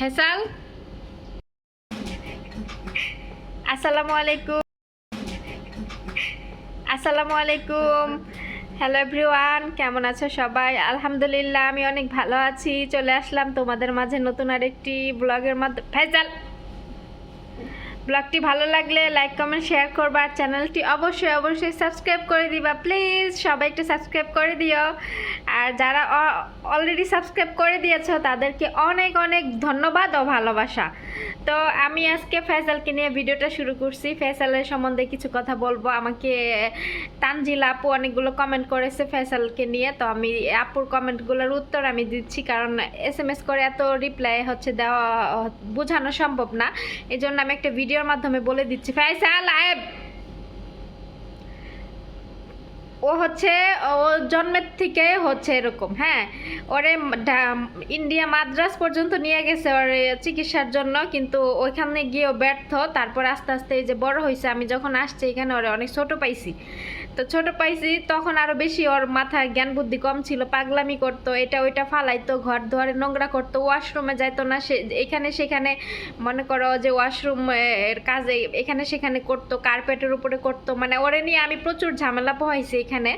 Facial আসসালামু আলাইকুম আসসালামু আলাইকুম হ্যালো এভরিওয়ান কেমন আছো সবাই? আলহামদুলিল্লাহ, আমি অনেক ভালো আছি। চলে আসলাম তোমাদের মাঝে নতুন আরেকটি ব্লগের মাধ্যমে ফেজাল ব্লগটি ভালো লাগলে লাইক কমেন্ট শেয়ার করবা। আর চ্যানেলটি অবশ্যই অবশ্যই সাবস্ক্রাইব করে দিবা। প্লিজ সবাই একটু সাবস্ক্রাইব করে দিও। আর যারা অলরেডি সাবস্ক্রাইব করে দিয়েছ, তাদেরকে অনেক অনেক ধন্যবাদ ও ভালোবাসা। তো আমি আজকে ফেসালকে নিয়ে ভিডিওটা শুরু করছি। ফেসালের সম্বন্ধে কিছু কথা বলব। আমাকে তানজিল আপু অনেকগুলো কমেন্ট করেছে ফেসালকে নিয়ে। তো আমি আপুর কমেন্টগুলোর উত্তর আমি দিচ্ছি, কারণ এস এম এস করে এত রিপ্লাই হচ্ছে দেওয়া, বোঝানো সম্ভব না। এই জন্য আমি একটা ভিডিওর মাধ্যমে বলে দিচ্ছি। ফেসাল আয়েব! ও হচ্ছে, ও জন্মের থেকে হচ্ছে এরকম হ্যাঁ? ওরে ইন্ডিয়া মাদ্রাস পর্যন্ত নিয়ে গেছে ওর চিকিৎসার জন্য, কিন্তু ওইখানে গিয়েও ব্যর্থ। তারপর আস্তে আস্তে এই যে বড় হয়েছে আমি যখন আসছি এখানে ওরে অনেক ছোট পাইছি। তো ছোট পাইছি, তখন আরও বেশি ওর মাথায় জ্ঞান বুদ্ধি কম ছিল, পাগলামি করতো, এটা ওইটা ফালাইতো, ঘর দুয়ারে নোংরা করতো, ওয়াশরুমে যাইতো না, সে, এখানে সেখানে মনে করো যে ওয়াশরুম এর কাজে এখানে সেখানে করতো, কার্পেটের উপরে করতো মানে ওরে নিয়ে আমি প্রচুর ঝামেলা পোহাইছি এখানে।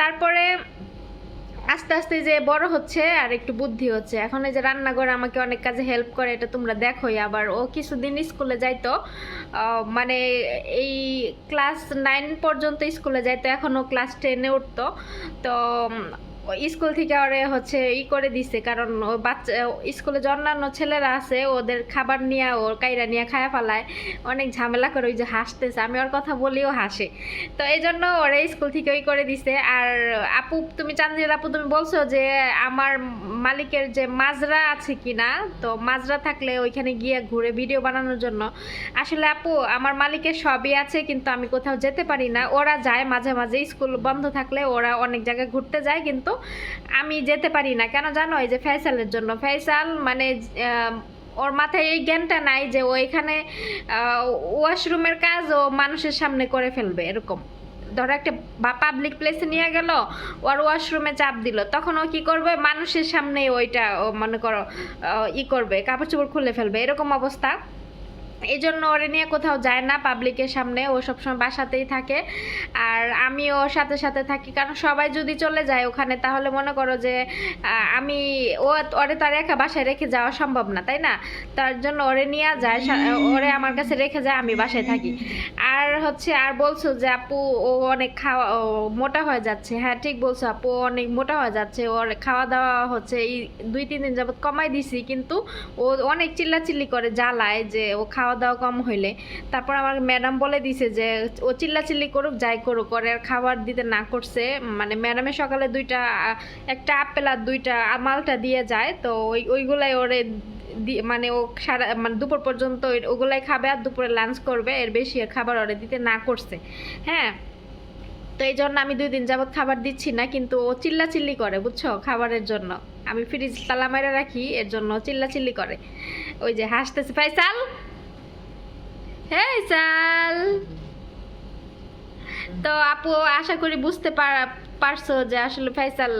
তারপরে আস্তে আস্তে যে বড় হচ্ছে আর একটু বুদ্ধি হচ্ছে। এখন এই যে রান্নাঘরে আমাকে অনেক কাজে হেল্প করে, এটা তোমরা দেখোই। আবার ও কিছুদিন স্কুলে যাইতো। মানে এই ক্লাস নাইন পর্যন্ত স্কুলে যাইতো। এখনও ক্লাস টেনে উঠতো। তো স্কুল থেকে ওরে হচ্ছে ই করে দিছে, কারণ ও বাচ্চা, স্কুলে অন্যান্য ছেলেরা আছে, ওদের খাবার নিয়ে, ওর কাইরা নিয়ে খায়া ফেলায়, অনেক ঝামেলা করে ওই যে হাসতেছে। আমি ওর কথা বলিও হাসে। তো এই জন্য ওরে স্কুল থেকে ওই করে দিছে। আর আপু, তুমি চান্দিল আপু, তুমি বলছো যে আমার মালিকের যে মাজরা আছে কিনা, তো মাজরা থাকলে ওইখানে গিয়ে ঘুরে ভিডিও বানানোর জন্য। আসলে আপু, আমার মালিকের সবই আছে, কিন্তু আমি কোথাও যেতে পারি না। ওরা যায় মাঝে মাঝে, স্কুল বন্ধ থাকলে ওরা অনেক জায়গায় ঘুরতে যায়, কিন্তু আমি যেতে পারি না। কেন জানো? এই যে ফয়সালের জন্য। ফয়সাল মানে ওর মাথায় এই জ্ঞানটা নাই যে ও এখানে ওয়াশরুমের কাজ ও মানুষের সামনে করে ফেলবে, এরকম। ধরো একটা পাবলিক প্লেসে নিয়ে গেল ওর ওয়াশরুমে চাপ দিল, তখন ও কি করবে? মানুষের সামনে ওইটা মনে করো ই করবে, কাপড় চোপড় খুলে ফেলবে, এরকম অবস্থা। এই জন্য ওরে নিয়ে কোথাও যায় না পাবলিকের সামনে, ও সবসময় বাসাতেই থাকে। আর আমি ওর সাথে সাথে থাকি, কারণ সবাই যদি চলে যায় ওখানে, তাহলে মনে করো যে আমি, ও ওরে তো আর একা বাসায় রেখে যাওয়া সম্ভব না, তাই না? তার জন্য ওরে নিয়ে যায় ওরে আমার কাছে রেখে যায়, আমি বাসায় থাকি। আর হচ্ছে, আর বলছো যে, আপু, ও অনেক খাওয়া মোটা হয়ে যাচ্ছে। হ্যাঁ ঠিক বলছো, আপু অনেক মোটা হয়ে যাচ্ছে। ওর খাওয়া দাওয়া হচ্ছে, এই দুই, তিন দিন যাবৎ কমাই দিছি, কিন্তু ও অনেক চিল্লাচিল্লি করে, জ্বালায় যে, ও খাওয়া দাওয়া কম হইলে। তারপর আমার ম্যাডাম বলে দিছে যে, ও চিল্লাচিল্লি করুক, যাই করুক, ওর আর খাবার দিতে না করছে। মানে ম্যাডামের সকালে দুইটা, একটা আপেল আর দুইটা মালটা দিয়ে যায়। তো ওই, ওইগুলাই ওরে মানে ও সারা মানে দুপুর পর্যন্ত ওগুলাই খাবে আর দুপুরে লাঞ্চ করবে। এর বেশি খাবার ওরে দিতে না করছে। হ্যাঁ? তো এই জন্য আমি দুই দিন যাবত খাবার দিচ্ছি না, কিন্তু ও চিল্লাচিল্লি করে, বুঝছ? খাবারের জন্য। আমি ফ্রিজ তালা মেরে রাখি, এর জন্য চিল্লাচিল্লি করে। ওই যে হাসতেছে ফাইসাল হ্যাঁ সাল তো আপু, আশা করি বুঝতে পার- পারছ যে আসলে ফাইসাল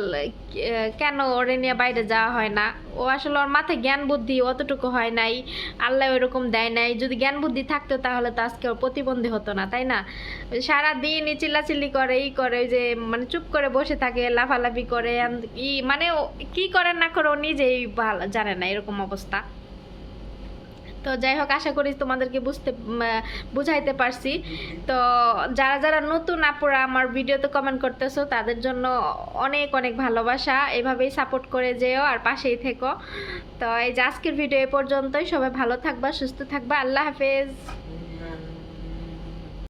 কেন ওরে নিয়ে বাইরে যাওয়া হয় না? ও আসলে ওর মাথায় জ্ঞান বুদ্ধি অতটুকু হয় নাই, আল্লাহ ওইরকম দেয় নাই। যদি জ্ঞান বুদ্ধি থাকতো তাহলে তো আজকে ওর প্রতিবন্ধী হতো না, তাই না? ওই সারাদিন এই চিল্লাচিল্লি করে ই করে যে মানে চুপ করে বসে থাকে, লাফালাফি করে ই মানে কি করে না করে ও নিজেই ভালো জানে না এরকম অবস্থা। তো যাই হোক, আশা করি তোমাদেরকে বুঝতে বুঝাইতে পারছি। তো যারা যারা নতুন আপুরা আমার ভিডিওতে কমেন্ট করতেছো, তাদের জন্য অনেক অনেক ভালোবাসা। এভাবেই সাপোর্ট করে যেও আর পাশেই থেকো। তো এই যে আজকের ভিডিও এ পর্যন্তই। সবাই ভালো থাকবা, সুস্থ থাকবা। আল্লাহ হাফেজ।